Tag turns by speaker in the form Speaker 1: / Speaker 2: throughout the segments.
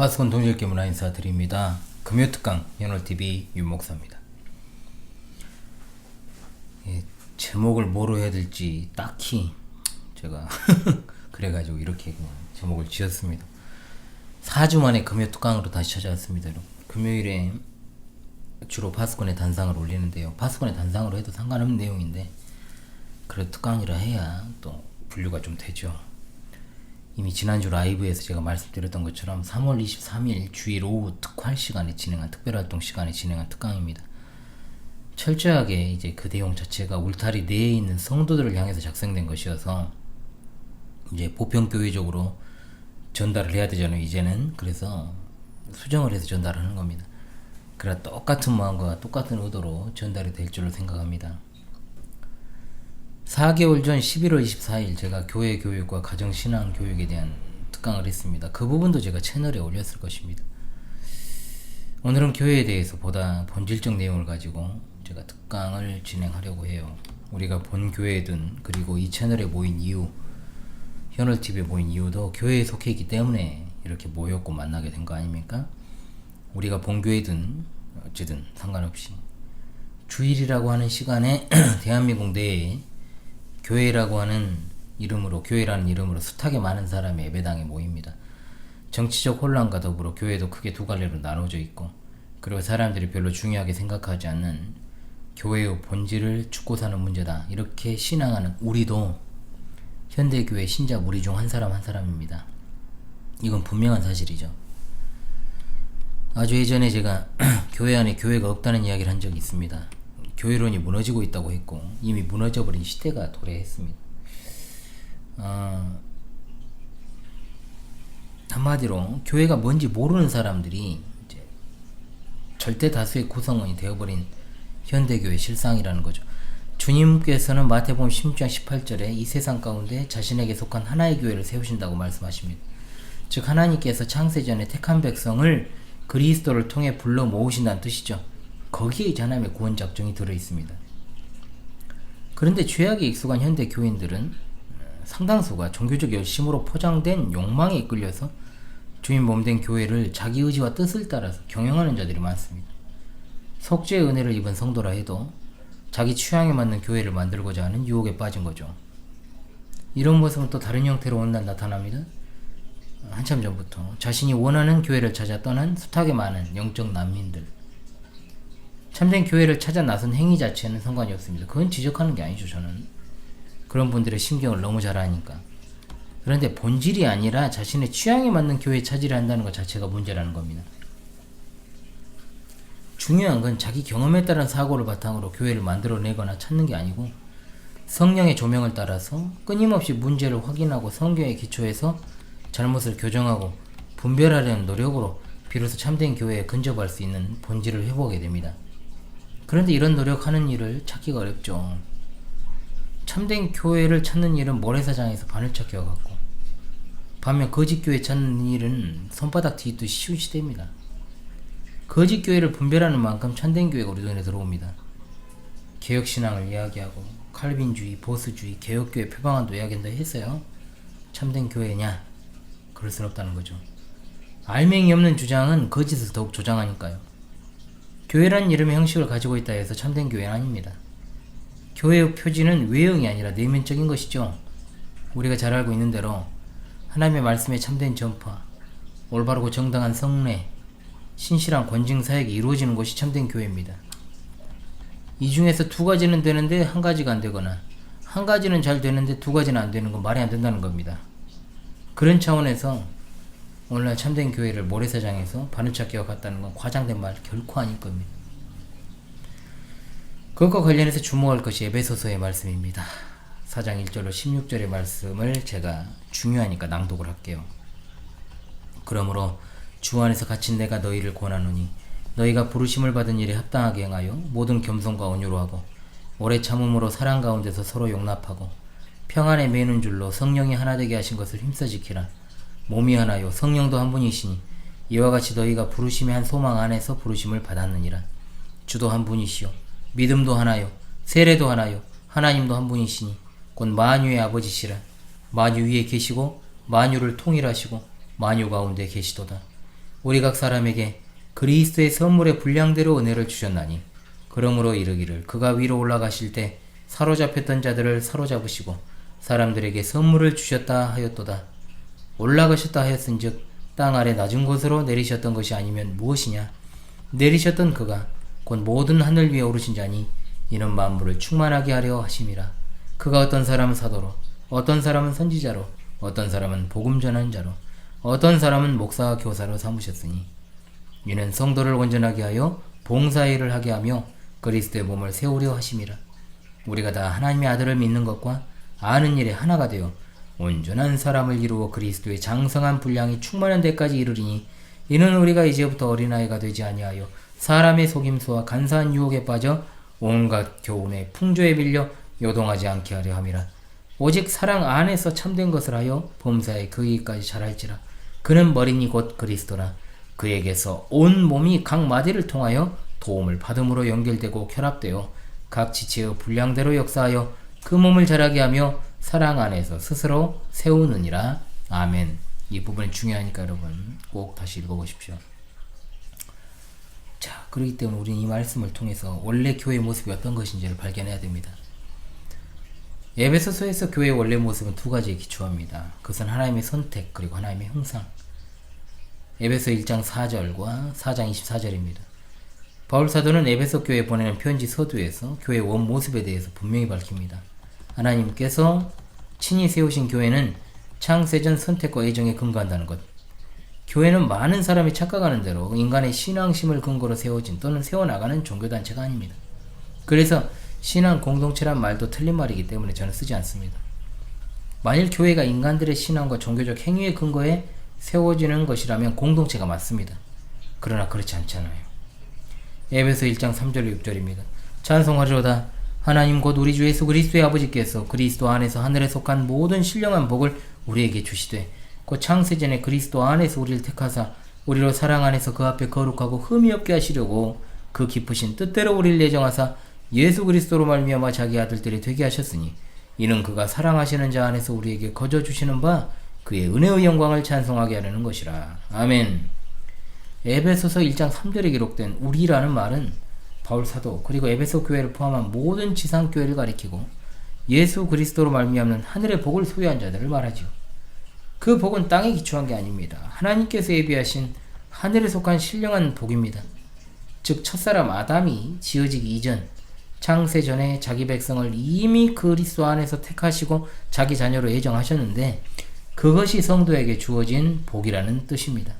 Speaker 1: 파스콘 동일계 문화 인사드립니다. 금요특강 연월TV 윤목사입니다. 예, 제목을 뭐로 해야 될지 딱히 제가 그래가지고 이렇게 제목을 지었습니다. 4주 만에 금요특강으로 다시 찾아왔습니다. 여러분. 금요일에 주로 파스콘의 단상을 올리는데요. 파스콘의 단상으로 해도 상관없는 내용인데 그래도 특강이라 해야 또 분류가 좀 되죠. 이미 지난주 라이브에서 제가 말씀드렸던 것처럼 3월 23일 주일 오후 특활 시간에 진행한 특별활동 시간에 진행한 특강입니다. 철저하게 이제 그 내용 자체가 울타리 내에 있는 성도들을 향해서 작성된 것이어서 이제 보편교회적으로 전달을 해야 되잖아요. 이제는 그래서 수정을 해서 전달하는 겁니다. 그래 똑같은 마음과 똑같은 의도로 전달이 될 줄로 생각합니다. 4개월 전 11월 24일 제가 교회 교육과 가정 신앙 교육에 대한 특강을 했습니다. 그 부분도 제가 채널에 올렸을 것입니다. 오늘은 교회에 대해서 보다 본질적 내용을 가지고 제가 특강을 진행하려고 해요. 우리가 본 교회든 그리고 이 채널에 모인 이유, 현월 TV에 모인 이유도 교회에 속해 있기 때문에 이렇게 모였고 만나게 된 거 아닙니까? 우리가 본 교회든 어찌든 상관없이 주일이라고 하는 시간에 대한민국 내에 교회라고 하는 이름으로 교회라는 이름으로 숱하게 많은 사람이 예배당에 모입니다. 정치적 혼란과 더불어 교회도 크게 두 갈래로 나눠져 있고 그리고 사람들이 별로 중요하게 생각하지 않는 교회의 본질을 죽고 사는 문제다. 이렇게 신앙하는 우리도 현대교회 신자 무리 중 한 사람 한 사람입니다. 이건 분명한 사실이죠. 아주 예전에 제가 교회 안에 교회가 없다는 이야기를 한 적이 있습니다. 교회론이 무너지고 있다고 했고 이미 무너져버린 시대가 도래했습니다. 어, 한마디로 교회가 뭔지 모르는 사람들이 절대 다수의 구성원이 되어버린 현대교회 실상이라는 거죠. 주님께서는 마태복음 16장 18절에 이 세상 가운데 자신에게 속한 하나의 교회를 세우신다고 말씀하십니다. 즉 하나님께서 창세전에 택한 백성을 그리스도를 통해 불러 모으신다는 뜻이죠. 거기에 하나님의 구원 작정이 들어 있습니다. 그런데 죄악에 익숙한 현대 교인들은 상당수가 종교적 열심으로 포장된 욕망에 이끌려서 주인 몸된 교회를 자기 의지와 뜻을 따라서 경영하는 자들이 많습니다. 속죄의 은혜를 입은 성도라 해도 자기 취향에 맞는 교회를 만들고자 하는 유혹에 빠진 거죠. 이런 모습은 또 다른 형태로 온난 나타납니다. 한참 전부터 자신이 원하는 교회를 찾아 떠난 숱하게 많은 영적 난민들. 참된 교회를 찾아 나선 행위 자체는 상관이 없습니다. 그건 지적하는 게 아니죠, 저는. 그런 분들의 심경을 너무 잘 아니까. 그런데 본질이 아니라 자신의 취향에 맞는 교회 찾으려 한다는 것 자체가 문제라는 겁니다. 중요한 건 자기 경험에 따른 사고를 바탕으로 교회를 만들어내거나 찾는 게 아니고 성령의 조명을 따라서 끊임없이 문제를 확인하고 성경에 기초해서 잘못을 교정하고 분별하려는 노력으로 비로소 참된 교회에 근접할 수 있는 본질을 회복하게 됩니다. 그런데 이런 노력하는 일을 찾기가 어렵죠. 참된 교회를 찾는 일은 모래사장에서 바늘 찾기와 같고 반면 거짓 교회 찾는 일은 손바닥 뒤집듯 쉬운 시대입니다. 거짓 교회를 분별하는 만큼 참된 교회가 우리 눈에 들어옵니다. 개혁 신앙을 이야기하고 칼빈주의, 보수주의, 개혁교회 표방안도 이야기한다 했어요. 참된 교회냐? 그럴 순 없다는 거죠. 알맹이 없는 주장은 거짓을 더욱 조장하니까요. 교회란 이름의 형식을 가지고 있다 해서 참된 교회는 아닙니다. 교회의 표지는 외형이 아니라 내면적인 것이죠. 우리가 잘 알고 있는 대로 하나님의 말씀에 참된 전파, 올바르고 정당한 성례, 신실한 권징 사역이 이루어지는 것이 참된 교회입니다. 이 중에서 두 가지는 되는데 한 가지가 안 되거나 한 가지는 잘 되는데 두 가지는 안 되는 건 말이 안 된다는 겁니다. 그런 차원에서 오늘날 참된 교회를 모래사장에서 바늘찾기와 같다는 건 과장된 말 결코 아닐 겁니다. 그것과 관련해서 주목할 것이 에베소서의 말씀입니다. 4장 1절로 16절의 말씀을 제가 중요하니까 낭독을 할게요. 그러므로 주 안에서 갇힌 내가 너희를 권하노니 너희가 부르심을 받은 일에 합당하게 행하여 모든 겸손과 온유로 하고 오래 참음으로 사랑 가운데서 서로 용납하고 평안에 매는 줄로 성령이 하나 되게 하신 것을 힘써 지키라. 몸이 하나요 성령도 한 분이시니 이와 같이 너희가 부르심의 한 소망 안에서 부르심을 받았느니라. 주도 한 분이시요 믿음도 하나요 세례도 하나요 하나님도 한 분이시니 곧 만유의 아버지시라. 만유 위에 계시고 만유를 통일하시고 만유 가운데 계시도다. 우리 각 사람에게 그리스도의 선물의 분량대로 은혜를 주셨나니 그러므로 이르기를 그가 위로 올라가실 때 사로잡혔던 자들을 사로잡으시고 사람들에게 선물을 주셨다 하였도다. 올라가셨다 하였은즉 땅 아래 낮은 곳으로 내리셨던 것이 아니면 무엇이냐? 내리셨던 그가 곧 모든 하늘 위에 오르신 자니 이는 만물을 충만하게 하려 하심이라. 그가 어떤 사람은 사도로, 어떤 사람은 선지자로, 어떤 사람은 복음 전하는 자로, 어떤 사람은 목사와 교사로 삼으셨으니 이는 성도를 온전하게 하여 봉사일을 하게 하며 그리스도의 몸을 세우려 하심이라. 우리가 다 하나님의 아들을 믿는 것과 아는 일에 하나가 되어 온전한 사람을 이루어 그리스도의 장성한 분량이 충만한 데까지 이르리니 이는 우리가 이제부터 어린아이가 되지 아니하여 사람의 속임수와 간사한 유혹에 빠져 온갖 교훈의 풍조에 밀려 요동하지 않게 하려 함이라. 오직 사랑 안에서 참된 것을 하여 범사에 그이까지 자랄지라. 그는 머리니 곧 그리스도라. 그에게서 온 몸이 각 마디를 통하여 도움을 받음으로 연결되고 결합되어 각 지체의 분량대로 역사하여 그 몸을 자라게 하며 사랑 안에서 스스로 세우느니라. 아멘. 이 부분이 중요하니까 여러분 꼭 다시 읽어보십시오. 자, 그렇기 때문에 우리는 이 말씀을 통해서 원래 교회의 모습이 어떤 것인지를 발견해야 됩니다. 에베소서에서 교회의 원래 모습은 두 가지에 기초합니다. 그것은 하나님의 선택 그리고 하나님의 형상. 에베소 1장 4절과 4장 24절입니다. 바울 사도는 에베소 교회에 보내는 편지 서두에서 교회의 원 모습에 대해서 분명히 밝힙니다. 하나님께서 친히 세우신 교회는 창세전 선택과 애정에 근거한다는 것. 교회는 많은 사람이 착각하는 대로 인간의 신앙심을 근거로 세워진 또는 세워나가는 종교단체가 아닙니다. 그래서 신앙 공동체란 말도 틀린 말이기 때문에 저는 쓰지 않습니다. 만일 교회가 인간들의 신앙과 종교적 행위의 근거에 세워지는 것이라면 공동체가 맞습니다. 그러나 그렇지 않잖아요. 에베소 1장 3절 6절입니다. 찬송하리로다 하나님 곧 우리 주 예수 그리스도의 아버지께서 그리스도 안에서 하늘에 속한 모든 신령한 복을 우리에게 주시되 곧 창세전에 그리스도 안에서 우리를 택하사 우리로 사랑 안에서 그 앞에 거룩하고 흠이 없게 하시려고 그 기쁘신 뜻대로 우리를 예정하사 예수 그리스도로 말미암아 자기 아들들이 되게 하셨으니 이는 그가 사랑하시는 자 안에서 우리에게 거저 주시는 바 그의 은혜의 영광을 찬송하게 하려는 것이라. 아멘. 에베소서 1장 3절에 기록된 우리라는 말은 바울 사도 그리고 에베소 교회를 포함한 모든 지상 교회를 가리키고 예수 그리스도로 말미암는 하늘의 복을 소유한 자들을 말하지요. 그 복은 땅에 기초한 게 아닙니다. 하나님께서 예비하신 하늘에 속한 신령한 복입니다. 즉 첫사람 아담이 지어지기 이전 창세 전에 자기 백성을 이미 그리스도 안에서 택하시고 자기 자녀로 예정하셨는데 그것이 성도에게 주어진 복이라는 뜻입니다.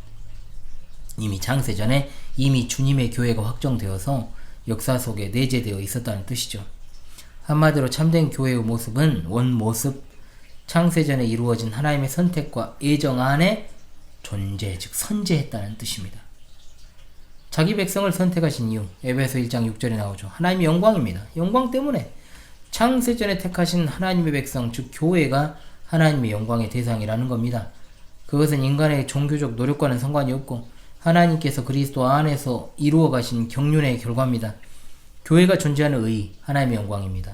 Speaker 1: 이미 창세 전에 이미 주님의 교회가 확정되어서 역사 속에 내재되어 있었다는 뜻이죠. 한마디로 참된 교회의 모습은 원 모습, 창세 전에 이루어진 하나님의 선택과 예정 안에 존재, 즉 선재했다는 뜻입니다. 자기 백성을 선택하신 이유, 에베소 1장 6절에 나오죠. 하나님의 영광입니다. 영광 때문에 창세 전에 택하신 하나님의 백성, 즉 교회가 하나님의 영광의 대상이라는 겁니다. 그것은 인간의 종교적 노력과는 상관이 없고 하나님께서 그리스도 안에서 이루어 가신 경륜의 결과입니다. 교회가 존재하는 의, 하나님의 영광입니다.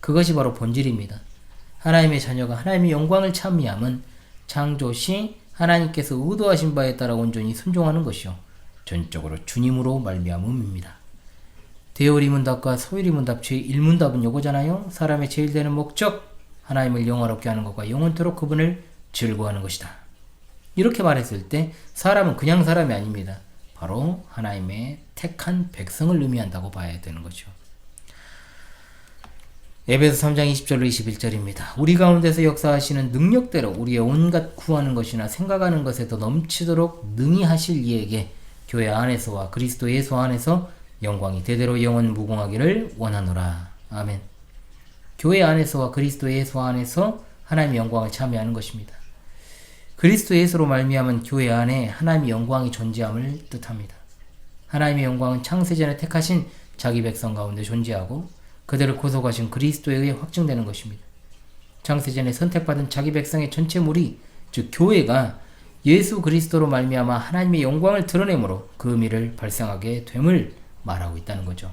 Speaker 1: 그것이 바로 본질입니다. 하나님의 자녀가 하나님의 영광을 찬미함은 창조 시 하나님께서 의도하신 바에 따라 온전히 순종하는 것이요. 전적으로 주님으로 말미암음입니다. 대오리 문답과 소유리 문답 제1 문답은 요거잖아요. 사람의 제일 되는 목적, 하나님을 영화롭게 하는 것과 영원토록 그분을 즐거워하는 것이다. 이렇게 말했을 때 사람은 그냥 사람이 아닙니다. 바로 하나님의 택한 백성을 의미한다고 봐야 되는 거죠. 에베소 3장 20절로 21절입니다. 우리 가운데서 역사하시는 능력대로 우리의 온갖 구하는 것이나 생각하는 것에 더 넘치도록 능히 하실 이에게 교회 안에서와 그리스도 예수 안에서 영광이 대대로 영원 무궁하기를 원하노라. 아멘. 교회 안에서와 그리스도 예수 안에서 하나님의 영광을 참여하는 것입니다. 그리스도 예수로 말미암은 교회 안에 하나님의 영광이 존재함을 뜻합니다. 하나님의 영광은 창세전에 택하신 자기 백성 가운데 존재하고 그들을 고속하신 그리스도에 의해 확증되는 것입니다. 창세전에 선택받은 자기 백성의 전체 무리, 즉 교회가 예수 그리스도로 말미암아 하나님의 영광을 드러내므로 그 의미를 발생하게 됨을 말하고 있다는 거죠.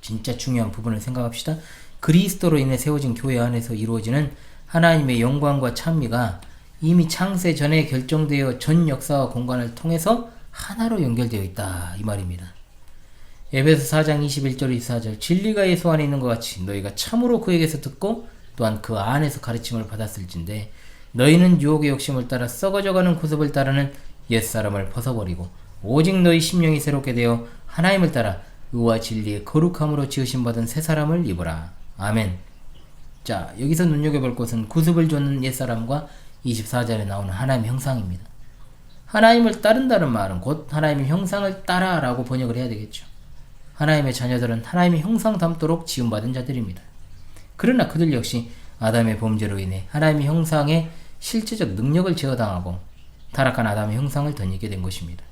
Speaker 1: 진짜 중요한 부분을 생각합시다. 그리스도로 인해 세워진 교회 안에서 이루어지는 하나님의 영광과 찬미가 이미 창세 전에 결정되어 전 역사와 공간을 통해서 하나로 연결되어 있다 이 말입니다. 에베소 4장 21절 24절 진리가 예수 안에 있는 것 같이 너희가 참으로 그에게서 듣고 또한 그 안에서 가르침을 받았을진데 너희는 유혹의 욕심을 따라 썩어져가는 구습을 따르는 옛사람을 벗어버리고 오직 너희 심령이 새롭게 되어 하나님을 따라 의와 진리의 거룩함으로 지으신 받은 새 사람을 입어라. 아멘. 자, 여기서 눈여겨볼 것은 구습을 줬는 옛사람과 24절에 나오는 하나님의 형상입니다. 하나님을 따른다는 말은 곧 하나님의 형상을 따라라고 번역을 해야 되겠죠. 하나님의 자녀들은 하나님의 형상 닮도록 지음받은 자들입니다. 그러나 그들 역시 아담의 범죄로 인해 하나님의 형상의 실제적 능력을 제어당하고 타락한 아담의 형상을 덧입게 된 것입니다.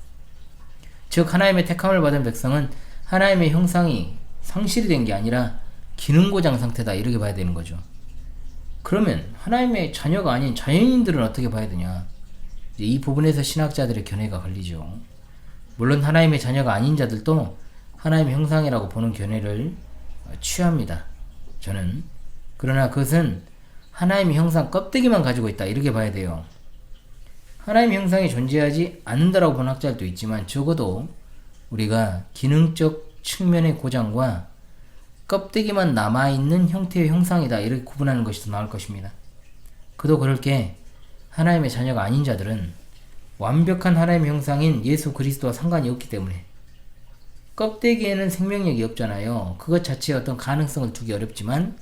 Speaker 1: 즉 하나님의 택함을 받은 백성은 하나님의 형상이 상실이 된 게 아니라 기능고장 상태다 이렇게 봐야 되는 거죠. 그러면 하나님의 자녀가 아닌 자연인들은 어떻게 봐야 되냐? 이 부분에서 신학자들의 견해가 걸리죠. 물론 하나님의 자녀가 아닌 자들도 하나님의 형상이라고 보는 견해를 취합니다. 저는 그러나 그것은 하나님의 형상 껍데기만 가지고 있다 이렇게 봐야 돼요. 하나님의 형상이 존재하지 않는다라고 보는 학자들도 있지만 적어도 우리가 기능적 측면의 고장과 껍데기만 남아있는 형태의 형상이다 이렇게 구분하는 것이 더 나을 것입니다. 그도 그럴 게 하나님의 자녀가 아닌 자들은 완벽한 하나님의 형상인 예수 그리스도와 상관이 없기 때문에 껍데기에는 생명력이 없잖아요. 그것 자체의 어떤 가능성을 두기 어렵지만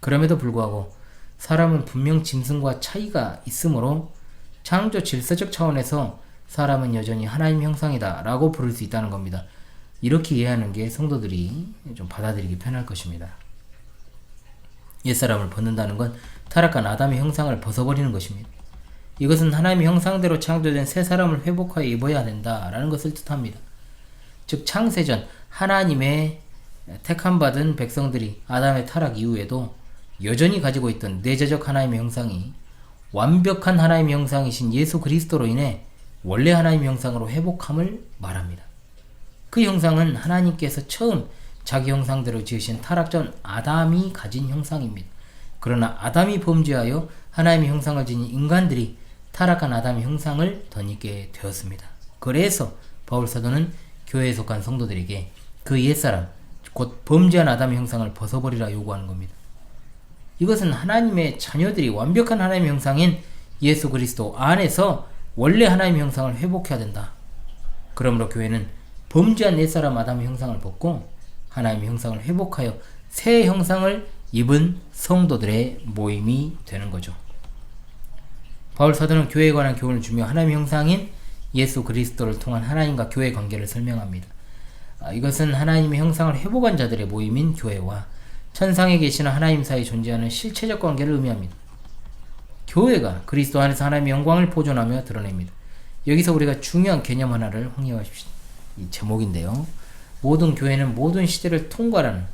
Speaker 1: 그럼에도 불구하고 사람은 분명 짐승과 차이가 있으므로 창조 질서적 차원에서 사람은 여전히 하나님 형상이다 라고 부를 수 있다는 겁니다. 이렇게 이해하는 게 성도들이 좀 받아들이기 편할 것입니다. 옛사람을 벗는다는 건 타락한 아담의 형상을 벗어버리는 것입니다. 이것은 하나님의 형상대로 창조된 새 사람을 회복하여 입어야 된다라는 것을 뜻합니다. 즉 창세전 하나님의 택함 받은 백성들이 아담의 타락 이후에도 여전히 가지고 있던 내재적 하나님의 형상이 완벽한 하나님의 형상이신 예수 그리스도로 인해 원래 하나님의 형상으로 회복함을 말합니다. 그 형상은 하나님께서 처음 자기 형상대로 지으신 타락전 아담이 가진 형상입니다. 그러나 아담이 범죄하여 하나님의 형상을 지닌 인간들이 타락한 아담의 형상을 덧입게 되었습니다. 그래서 바울 사도는 교회에 속한 성도들에게 그 옛사람, 곧 범죄한 아담의 형상을 벗어버리라 요구하는 겁니다. 이것은 하나님의 자녀들이 완벽한 하나님의 형상인 예수 그리스도 안에서 원래 하나님의 형상을 회복해야 된다. 그러므로 교회는 범죄한 옛사람 아담의 형상을 벗고 하나님의 형상을 회복하여 새 형상을 입은 성도들의 모임이 되는 거죠. 바울 사도는 교회에 관한 교훈을 주며 하나님의 형상인 예수 그리스도를 통한 하나님과 교회 관계를 설명합니다. 아, 이것은 하나님의 형상을 회복한 자들의 모임인 교회와 천상에 계시는 하나님 사이 존재하는 실체적 관계를 의미합니다. 교회가 그리스도 안에서 하나님의 영광을 보존하며 드러냅니다. 여기서 우리가 중요한 개념 하나를 확인하십시오. 이 제목인데요. 모든 교회는 모든 시대를 통과하는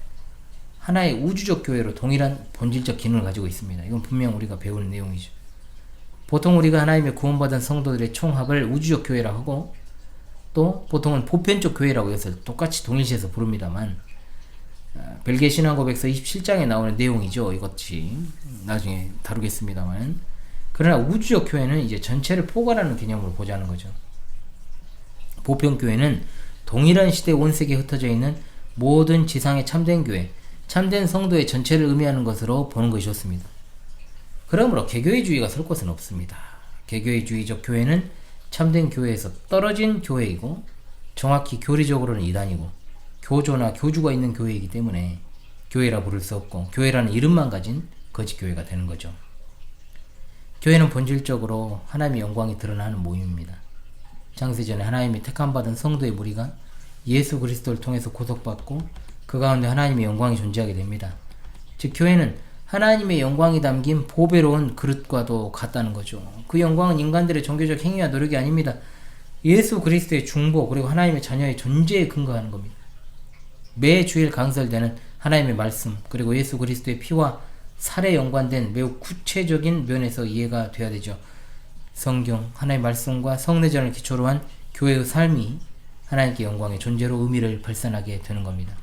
Speaker 1: 하나의 우주적 교회로 동일한 본질적 기능을 가지고 있습니다. 이건 분명 우리가 배우는 내용이죠. 보통 우리가 하나님의 구원받은 성도들의 총합을 우주적 교회라고 하고 또 보통은 보편적 교회라고 해서 똑같이 동일시해서 부릅니다만 아, 벨기에 신앙고백서 27장에 나오는 내용이죠. 이것이 나중에 다루겠습니다만 그러나 우주적 교회는 이제 전체를 포괄하는 개념으로 보자는 거죠. 보편 교회는 동일한 시대 온 세계에 흩어져 있는 모든 지상의 참된 교회, 참된 성도의 전체를 의미하는 것으로 보는 것이 좋습니다. 그러므로 개교회주의가 설 곳은 없습니다. 개교회주의적 교회는 참된 교회에서 떨어진 교회이고 정확히 교리적으로는 이단이고 교조나 교주가 있는 교회이기 때문에 교회라 부를 수 없고 교회라는 이름만 가진 거짓 교회가 되는 거죠. 교회는 본질적으로 하나님의 영광이 드러나는 모임입니다. 장세 전에 하나님이 택함받은 성도의 무리가 예수 그리스도를 통해서 구속받고 그 가운데 하나님의 영광이 존재하게 됩니다. 즉 교회는 하나님의 영광이 담긴 보배로운 그릇과도 같다는 거죠. 그 영광은 인간들의 종교적 행위와 노력이 아닙니다. 예수 그리스도의 중보 그리고 하나님의 자녀의 존재에 근거하는 겁니다. 매 주일 강설되는 하나님의 말씀 그리고 예수 그리스도의 피와 살에 연관된 매우 구체적인 면에서 이해가 돼야 되죠. 성경, 하나님의 말씀과 성례전을 기초로 한 교회의 삶이 하나님께 영광의 존재로 의미를 발산하게 되는 겁니다.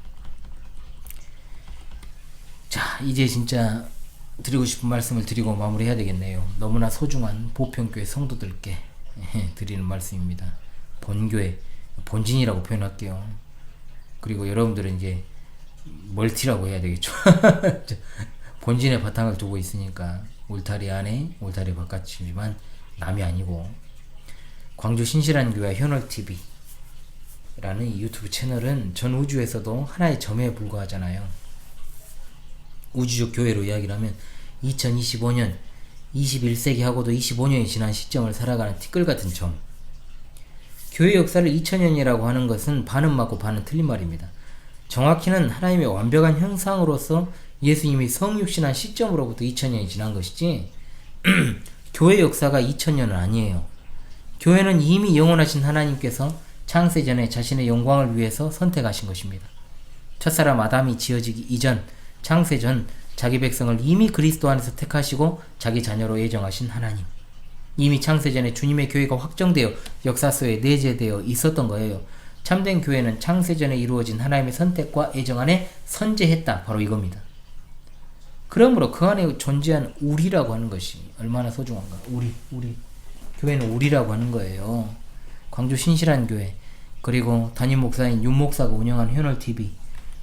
Speaker 1: 자, 이제 진짜 드리고 싶은 말씀을 드리고 마무리해야 되겠네요. 너무나 소중한 보편교회 성도들께 드리는 말씀입니다. 본교회 본진이라고 표현할게요. 그리고 여러분들은 이제 멀티라고 해야 되겠죠. 본진의 바탕을 두고 있으니까 울타리 안에 울타리 바깥이지만 남이 아니고 광주 신실한 교회 현월 TV 라는 이 유튜브 채널은 전 우주에서도 하나의 점에 불과하잖아요. 우주적 교회로 이야기를 하면 2025년 21세기하고도 25년이 지난 시점을 살아가는 티끌 같은 점. 교회 역사를 2000년이라고 하는 것은 반은 맞고 반은 틀린 말입니다. 정확히는 하나님의 완벽한 형상으로서 예수님이 성육신한 시점으로부터 2000년이 지난 것이지 교회 역사가 2000년은 아니에요. 교회는 이미 영원하신 하나님께서 창세 전에 자신의 영광을 위해서 선택하신 것입니다. 첫사람 아담이 지어지기 이전 창세 전 자기 백성을 이미 그리스도 안에서 택하시고 자기 자녀로 예정하신 하나님. 이미 창세 전에 주님의 교회가 확정되어 역사 속에 내재되어 있었던 거예요. 참된 교회는 창세 전에 이루어진 하나님의 선택과 애정 안에 선재했다. 바로 이겁니다. 그러므로 그 안에 존재한 우리라고 하는 것이 얼마나 소중한가. 우리, 우리. 교회는 우리라고 하는 거예요. 광주 신실한 교회, 그리고 담임 목사인 윤 목사가 운영하는 현월 TV.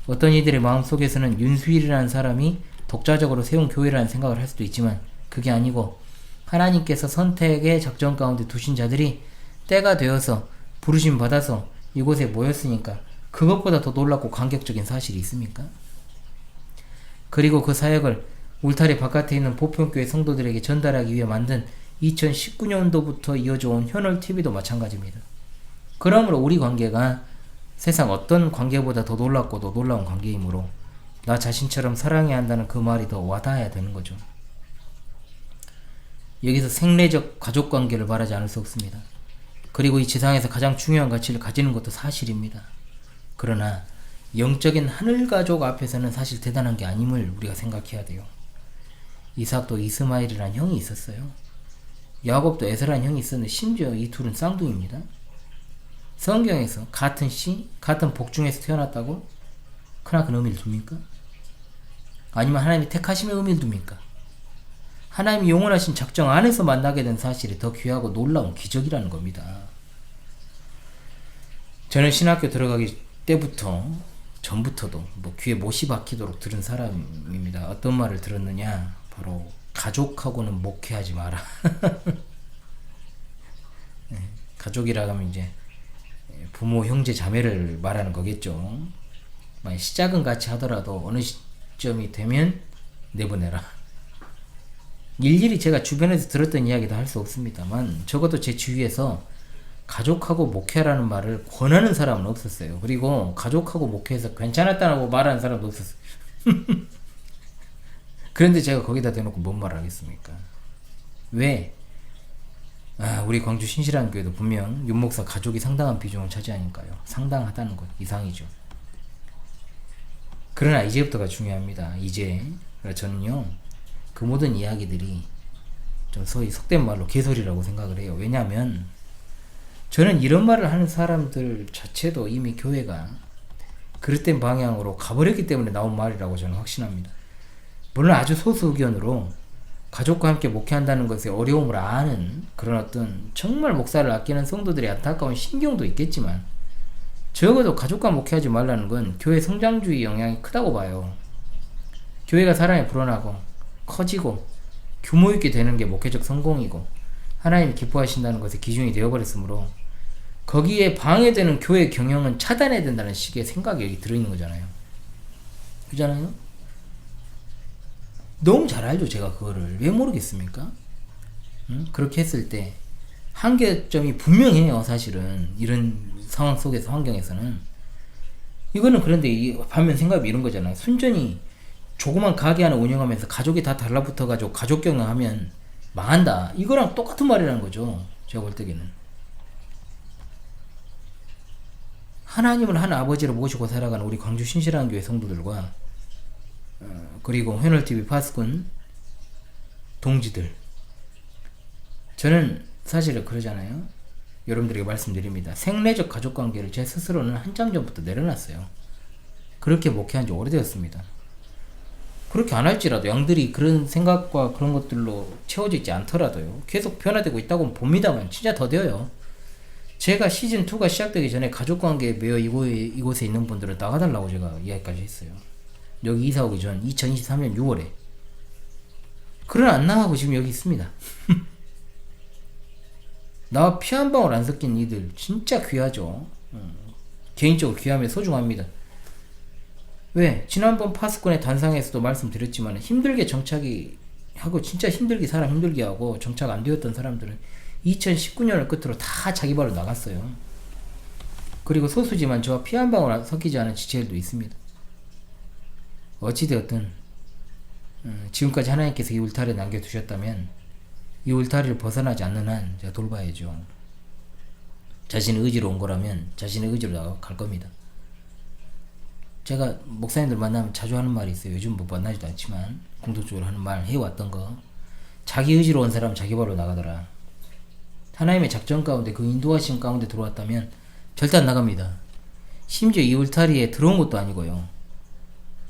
Speaker 1: 어떤 이들의 마음 속에서는 윤수일이라는 사람이 독자적으로 세운 교회라는 생각을 할 수도 있지만 그게 아니고 하나님께서 선택의 작전 가운데 두신 자들이 때가 되어서 부르심 받아서 이곳에 모였으니까 그것보다 더 놀랍고 감격적인 사실이 있습니까? 그리고 그 사역을 울타리 바깥에 있는 보편교회 성도들에게 전달하기 위해 만든 2019년도부터 이어져 온 현월 TV도 마찬가지입니다. 그러므로 우리 관계가 세상 어떤 관계보다 더 놀랍고 더 놀라운 관계이므로 나 자신처럼 사랑해야 한다는 그 말이 더 와닿아야 되는 거죠. 여기서 생례적 가족 관계를 말하지 않을 수 없습니다. 그리고 이 지상에서 가장 중요한 가치를 가지는 것도 사실입니다. 그러나 영적인 하늘 가족 앞에서는 사실 대단한 게 아님을 우리가 생각해야 돼요. 이삭도 이스마엘이라는 형이 있었어요. 야곱도 에서라는 형이 있었는데 심지어 이 둘은 쌍둥이입니다. 성경에서 같은 씨, 같은 복중에서 태어났다고 크나큰 의미를 둡니까? 아니면 하나님이 택하심의 의미를 둡니까? 하나님이 영원하신 작정 안에서 만나게 된 사실이 더 귀하고 놀라운 기적이라는 겁니다. 저는 신학교 들어가기 때부터 전부터도 뭐 귀에 못이 박히도록 들은 사람입니다. 어떤 말을 들었느냐? 바로 가족하고는 목회하지 마라. 네, 가족이라 하면 이제 부모, 형제, 자매를 말하는 거겠죠. 만약 시작은 같이 하더라도 어느 시점이 되면 내보내라. 일일이 제가 주변에서 들었던 이야기도 할 수 없습니다만 적어도 제 주위에서 가족하고 목회라는 말을 권하는 사람은 없었어요. 그리고 가족하고 목회해서 괜찮았다고 말하는 사람도 없었어요. 그런데 제가 거기다 대놓고 뭔 말을 하겠습니까? 왜? 아, 우리 광주 신실한 교회도 분명 윤목사 가족이 상당한 비중을 차지하니까요. 상당하다는 것 이상이죠. 그러나 이제부터가 중요합니다. 이제 저는요 그 모든 이야기들이 좀 소위 속된 말로 개소리라고 생각을 해요. 왜냐하면 저는 이런 말을 하는 사람들 자체도 이미 교회가 그릇된 방향으로 가버렸기 때문에 나온 말이라고 저는 확신합니다. 물론 아주 소수 의견으로 가족과 함께 목회한다는 것의 어려움을 아는 그런 어떤 정말 목사를 아끼는 성도들의 안타까운 신경도 있겠지만 적어도 가족과 목회하지 말라는 건 교회 성장주의 영향이 크다고 봐요. 교회가 사람이 불어나고 커지고 규모 있게 되는 게 목회적 성공이고 하나님 기뻐하신다는 것의 기준이 되어버렸으므로 거기에 방해되는 교회 경영은 차단해야 된다는 식의 생각이 여기 들어있는 거잖아요. 그잖아요? 너무 잘 알죠, 제가 그거를. 왜 모르겠습니까? 응? 그렇게 했을 때, 한계점이 분명해요, 사실은. 이런 상황 속에서, 환경에서는. 이거는 그런데 이 반면 생각이 이런 거잖아요. 순전히 조그만 가게 하나 운영하면서 가족이 다 달라붙어가지고 가족 경영하면 망한다. 이거랑 똑같은 말이라는 거죠. 제가 볼 때에는. 하나님을 한 아버지를 모시고 살아가는 우리 광주 신실한 교회 성도들과 어, 그리고 회널TV 파스꾼 동지들. 저는 사실 그러잖아요. 여러분들에게 말씀드립니다. 생내적 가족관계를 제 스스로는 한참 전부터 내려놨어요. 그렇게 목회한 지 오래되었습니다. 그렇게 안 할지라도 양들이 그런 생각과 그런 것들로 채워져 있지 않더라도요. 계속 변화되고 있다고 봅니다만 진짜 더뎌요. 제가 시즌 2가 시작되기 전에 가족 관계에 매여 이곳에, 이곳에 있는 분들은 나가달라고 제가 이야기까지 했어요. 여기 이사 오기 전 2023년 6월에. 그러나 안 나가고 지금 여기 있습니다. 나와 피 한 방울 안 섞인 이들 진짜 귀하죠. 음, 개인적으로 귀하며 소중합니다. 왜? 지난번 파스콘의 단상에서도 말씀드렸지만 힘들게 정착이 하고 진짜 힘들게 사람 힘들게 하고 정착 안 되었던 사람들은 2019년을 끝으로 다 자기 발로 나갔어요. 그리고 소수지만 저와 피 한 방울 섞이지 않은 지체들도 있습니다. 어찌되었든 음, 지금까지 하나님께서 이 울타리에 남겨두셨다면 이 울타리를 벗어나지 않는 한 제가 돌봐야죠. 자신의 의지로 온 거라면 자신의 의지로 나갈 겁니다. 제가 목사님들 만나면 자주 하는 말이 있어요. 요즘 못 만나지도 않지만 공통적으로 하는 말 해왔던 거. 자기 의지로 온 사람 자기 발로 나가더라. 하나님의 작전 가운데 그 인도하신 가운데 들어왔다면 절대 안 나갑니다. 심지어 이 울타리에 들어온 것도 아니고요.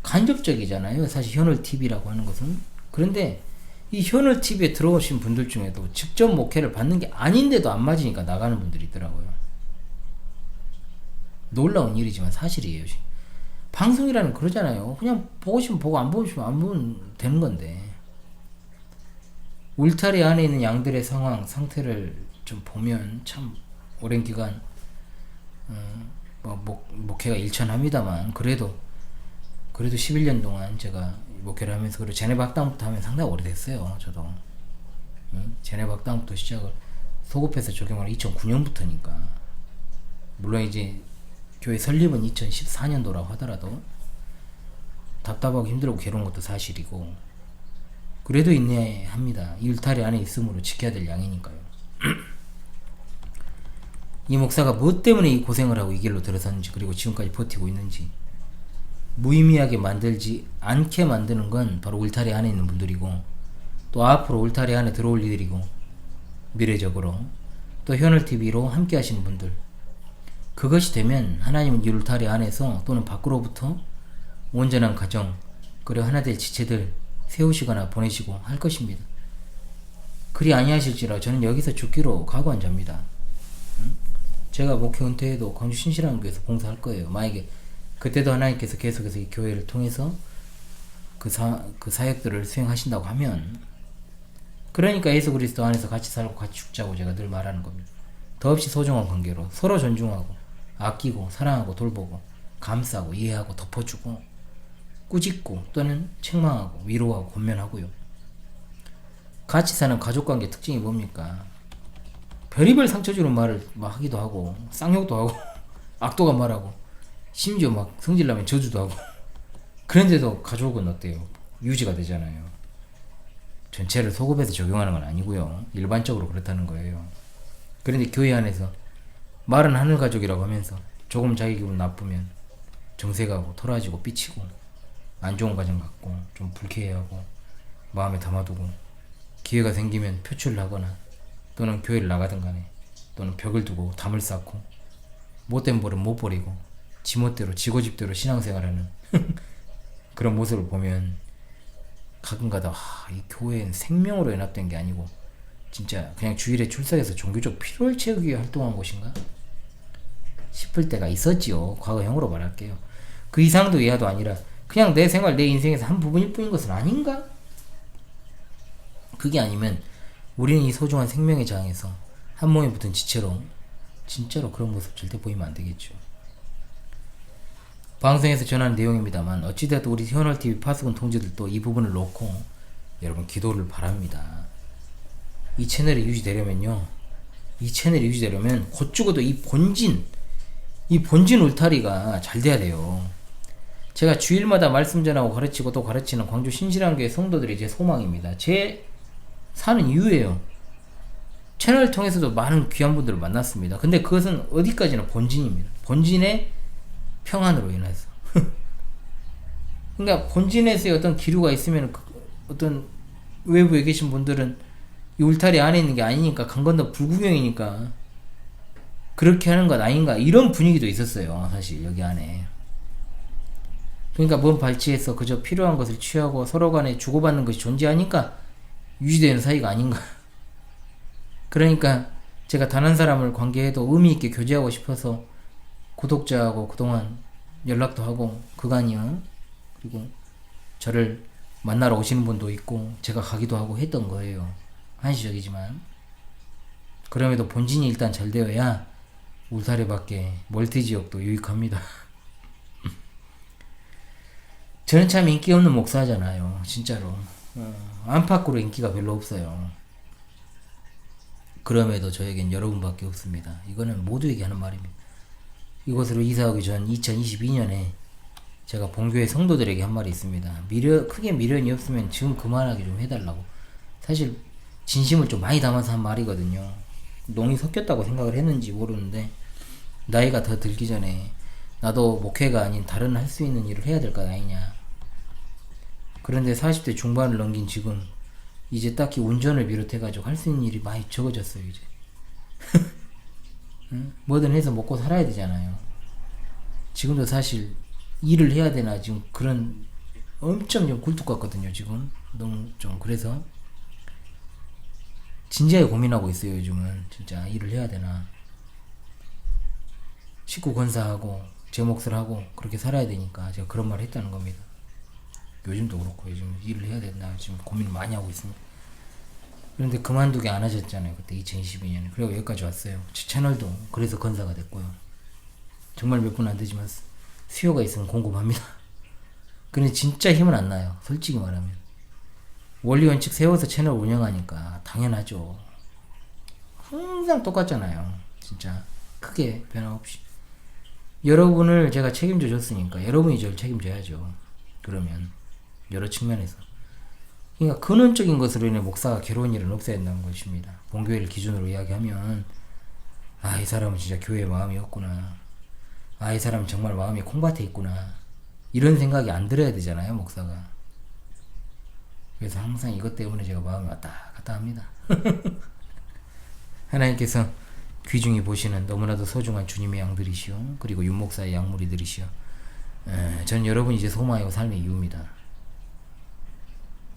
Speaker 1: 간접적이잖아요. 사실 현을 TV라고 하는 것은. 그런데 이 현을 TV에 들어오신 분들 중에도 직접 목회를 받는 게 아닌데도 안 맞으니까 나가는 분들이 있더라고요. 놀라운 일이지만 사실이에요. 방송이라는 그러잖아요. 그냥 보고 싶으면 보고 안 보고 싶으면 안 보면 되는 건데. 울타리 안에 있는 양들의 상황, 상태를 좀 보면 참 오랜 기간 음, 뭐 목, 목회가 일천합니다만 그래도 그래도 11년 동안 제가 목회를 하면서 그리고 제네바 학당부터 하면 상당히 오래됐어요. 저도 음, 제네바 학당부터 시작을 소급해서 적용을 2009년부터니까 물론 이제 교회 설립은 2014년도라고 하더라도 답답하고 힘들고 괴로운 것도 사실이고 그래도 인내합니다. 이 울타리 안에 있으므로 지켜야 될 양이니까요. 이 목사가 무엇 때문에 이 고생을 하고 이 길로 들어섰는지 그리고 지금까지 버티고 있는지 무의미하게 만들지 않게 만드는 건 바로 울타리 안에 있는 분들이고 또 앞으로 울타리 안에 들어올 이들이고 미래적으로 또 현을TV로 함께 하시는 분들 그것이 되면 하나님은 이 울타리 안에서 또는 밖으로부터 온전한 가정 그리고 하나 될 지체들 세우시거나 보내시고 할 것입니다. 그리 아니하실지라 저는 여기서 죽기로 각오한 자입니다. 제가 목회 은퇴해도 광주 신실한 교회에서 봉사할 거예요. 만약에 그때도 하나님께서 계속해서 이 교회를 통해서 그, 사, 그 사역들을 수행하신다고 하면 그러니까 예수 그리스도 안에서 같이 살고 같이 죽자고 제가 늘 말하는 겁니다. 더없이 소중한 관계로 서로 존중하고 아끼고 사랑하고 돌보고 감싸고 이해하고 덮어주고 꾸짖고 또는 책망하고 위로하고 권면하고요. 같이 사는 가족 관계 특징이 뭡니까? 별의별 상처 주는 말을 막 하기도 하고 쌍욕도 하고 악도가 말하고 심지어 막 성질나면 저주도 하고 그런데도 가족은 어때요? 유지가 되잖아요. 전체를 소급해서 적용하는 건 아니고요. 일반적으로 그렇다는 거예요. 그런데 교회 안에서 말은 하늘 가족이라고 하면서 조금 자기 기분 나쁘면 정색하고 토라지고 삐치고 안 좋은 과정 갖고 좀 불쾌해하고 마음에 담아두고 기회가 생기면 표출을 하거나 또는 교회를 나가든 간에 또는 벽을 두고 담을 쌓고 못된 벌은 못 버리고 지멋대로 지고집대로 신앙생활하는 그런 모습을 보면 가끔가다 아, 이 교회는 생명으로 연합된 게 아니고 진짜 그냥 주일에 출석해서 종교적 필요를 채우기 위해 활동한 곳인가 싶을 때가 있었지요. 과거형으로 말할게요. 그 이상도 이하도 아니라 그냥 내 생활 내 인생에서 한 부분일 뿐인 것은 아닌가? 그게 아니면 우리는 이 소중한 생명의 장에서 한 몸에 붙은 지체로 진짜로 그런 모습 절대 보이면 안 되겠죠. 방송에서 전하는 내용입니다만 어찌되었든 우리 현월TV 파수꾼 통지들도 이 부분을 놓고 여러분 기도를 바랍니다. 이 채널이 유지되려면요. 이 채널이 유지되려면 곧 죽어도 이 본진 이 본진 울타리가 잘 돼야 돼요. 제가 주일마다 말씀 전하고 가르치고 또 가르치는 광주 신실한교회 성도들이 제 소망입니다. 제 사는 이유예요. 채널을 통해서도 많은 귀한 분들을 만났습니다. 근데 그것은 어디까지나 본진입니다. 본진의 평안으로 인해서. 그러니까 본진에서의 어떤 기류가 있으면 그 어떤 외부에 계신 분들은 이 울타리 안에 있는 게 아니니까 강 건너 불구경이니까 그렇게 하는 것 아닌가 이런 분위기도 있었어요 사실 여기 안에 그러니까 먼 발치에서 그저 필요한 것을 취하고 서로 간에 주고받는 것이 존재하니까 유지되는 사이가 아닌가. 그러니까 제가 단한 사람을 관계해도 의미 있게 교제하고 싶어서 구독자하고 그동안 연락도 하고 그간이요. 그리고 저를 만나러 오시는 분도 있고 제가 가기도 하고 했던 거예요. 한시적이지만 그럼에도 본진이 일단 잘 되어야 울타리 밖에 멀티 지역도 유익합니다. 저는 참 인기 없는 목사잖아요. 진짜로. 어, 안팎으로 인기가 별로 없어요. 그럼에도 저에겐 여러분밖에 없습니다. 이거는 모두에게 하는 말입니다. 이곳으로 이사 오기 전 2022년에 제가 본교회 성도들에게 한 말이 있습니다. 미련, 크게 미련이 없으면 지금 그만하게 좀 해달라고. 사실 진심을 좀 많이 담아서 한 말이거든요. 농이 섞였다고 생각을 했는지 모르는데 나이가 더 들기 전에 나도 목회가 아닌 다른 할 수 있는 일을 해야 될거 아니냐. 그런데 40대 중반을 넘긴 지금 이제 딱히 운전을 비롯해가지고 할 수 있는 일이 많이 적어졌어요 이제. 응? 뭐든 해서 먹고 살아야 되잖아요. 지금도 사실 일을 해야 되나 지금 그런 엄청 좀 굴뚝 같거든요 지금 너무 좀 그래서 진지하게 고민하고 있어요 요즘은 진짜 일을 해야 되나 식구 건사하고 제 몫을 하고 그렇게 살아야 되니까 제가 그런 말을 했다는 겁니다 요즘도 그렇고 요즘 일을 해야 된다. 지금 고민을 많이 하고 있습니다. 그런데 그만두게 안 하셨잖아요. 그때 2022년에 그리고 여기까지 왔어요. 제 채널도 그래서 건사가 됐고요. 정말 몇 분 안 되지만 수요가 있으면 공급합니다. 근데 진짜 힘은 안 나요. 솔직히 말하면. 원리 원칙 세워서 채널 운영하니까 당연하죠. 항상 똑같잖아요. 진짜 크게 변함없이. 여러분을 제가 책임져 줬으니까 여러분이 저를 책임져야죠. 그러면 여러 측면에서. 그러니까 근원적인 것으로 인해 목사가 괴로운 일은 없어야 된다는 것입니다. 본교회를 기준으로 이야기하면 아 이 사람은 진짜 교회에 마음이 없구나. 아 이 사람은 정말 마음이 콩밭에 있구나. 이런 생각이 안 들어야 되잖아요 목사가. 그래서 항상 이것 때문에 제가 마음이 왔다 갔다 합니다. 하나님께서 귀중히 보시는 너무나도 소중한 주님의 양들이시오. 그리고 윤목사의 양무리들이시오. 에, 전 여러분이 이제 소망이고 삶의 이유입니다.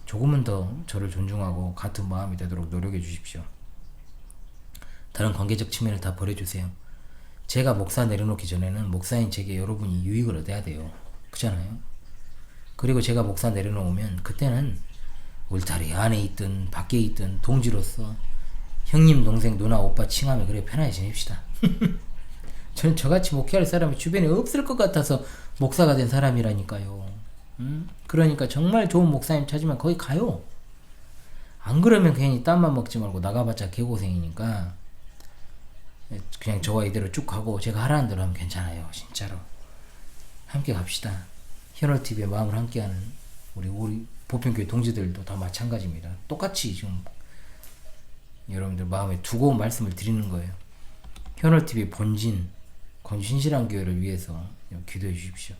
Speaker 1: 조금은 더 저를 존중하고 같은 마음이 되도록 노력해 주십시오. 다른 관계적 측면을 다 버려주세요. 제가 목사 내려놓기 전에는 목사인 제게 여러분이 유익을 얻어야 돼요. 그잖아요. 그리고 제가 목사 내려놓으면 그때는 울타리 안에 있든 밖에 있든 동지로서 형님, 동생, 누나, 오빠 칭하며 그래 편하게 지냅시다. 저는 저같이 목회할 사람이 주변에 없을 것 같아서 목사가 된 사람이라니까요. 음? 그러니까 정말 좋은 목사님 찾으면 거기 가요. 안 그러면 괜히 땀만 먹지 말고 나가봤자 개고생이니까 그냥 저와 이대로 쭉 가고 제가 하라는 대로 하면 괜찮아요. 진짜로. 함께 갑시다. 현월TV의 마음을 함께하는 우리 우리 보편교회 동지들도 다 마찬가지입니다. 똑같이 지금 여러분들 마음에 두고 온 말씀을 드리는 거예요. 현월TV 본진 건주 신실한 교회를 위해서 기도해 주십시오.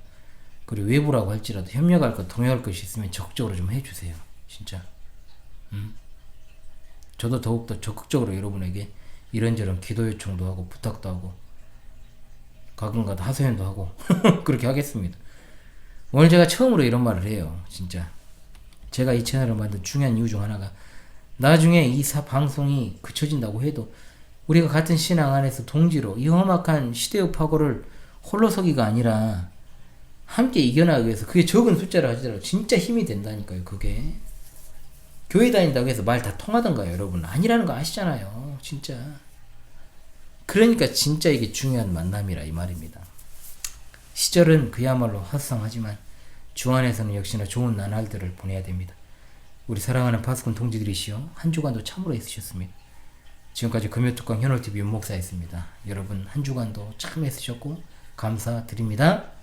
Speaker 1: 그리고 외부라고 할지라도 협력할 것, 동요할 것이 있으면 적극적으로 좀 해주세요. 진짜. 음? 저도 더욱더 적극적으로 여러분에게 이런저런 기도 요청도 하고 부탁도 하고 가끔가다 하소연도 하고 그렇게 하겠습니다. 오늘 제가 처음으로 이런 말을 해요. 진짜. 제가 이 채널을 만든 중요한 이유 중 하나가 나중에 이 사 방송이 그쳐진다고 해도 우리가 같은 신앙 안에서 동지로 이 험악한 시대의 파고를 홀로 서기가 아니라 함께 이겨나가기 위해서 그게 적은 숫자를 하시더라도 진짜 힘이 된다니까요 그게 교회 다닌다고 해서 말 다 통하던가요 여러분 아니라는 거 아시잖아요 진짜 그러니까 진짜 이게 중요한 만남이라 이 말입니다 시절은 그야말로 헛성하지만 주 안에서는 역시나 좋은 나날들을 보내야 됩니다. 우리 사랑하는 파스콘 동지들이시여 한 주간도 참으로 애쓰셨습니다. 지금까지 금요특강 현월TV 윤목사였습니다. 여러분 한 주간도 참 애쓰셨고 감사드립니다.